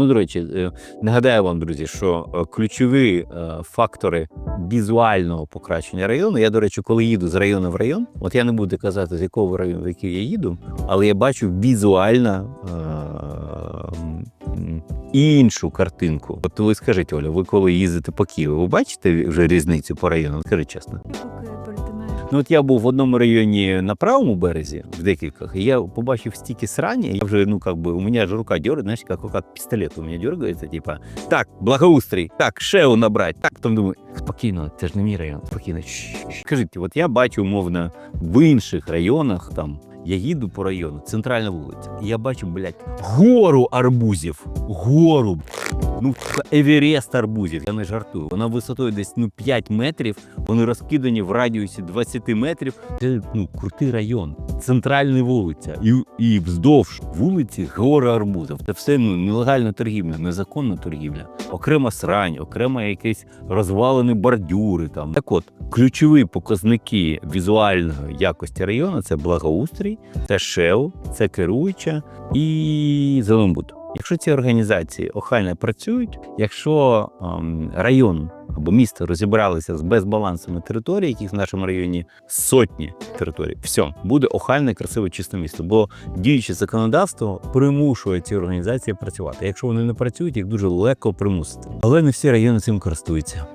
Ну, до речі, е, нагадаю вам, друзі, що е, ключові е, фактори візуального покращення району. Я, до речі, коли їду з району в район, от я не буду казати, з якого району, в який я їду, але я бачу візуально іншу картинку. От ви скажіть, Оля, ви коли їздите по Києву, ви бачите вже різницю по району? Скажіть чесно. Ну от я був в одному районі на правому березі, в декількох, і я побачив стільки срані, я вже, ну, как бы, у мене ж рука дергает, знаєш, як рука пістолет у мене дергається, типа, так, благоустрій, так, шеу набрати, так, потім думаю, спокійно, це ж не мій район, спокійно. Скажіть, от я бачу, умовно, в інших районах там, я їду по району, центральна вулиця, і я бачу, блядь, гору арбузів, гору, ну, Еверест арбузів, я не жартую. Вона висотою десь ну 5 метрів. Вони розкидані в радіусі 20 метрів. Це ну крутий район, центральна вулиця, і, і вздовж вулиці гори арбузів. Це все ну нелегальна торгівля, незаконна торгівля, окрема срань, окремо якісь розвалені бордюри. Там так, от ключові показники візуальної якості району це благоустрій, це ШЕО, це керуюча і зеленбуд. Якщо ці організації охайно працюють, якщо ем, район або місто розібралися з безбалансами території, яких в нашому районі сотні територій, все буде охайне, красиве, чисте місто. Бо діюче законодавство примушує ці організації працювати. Якщо вони не працюють, їх дуже легко примусити. Але не всі райони цим користуються.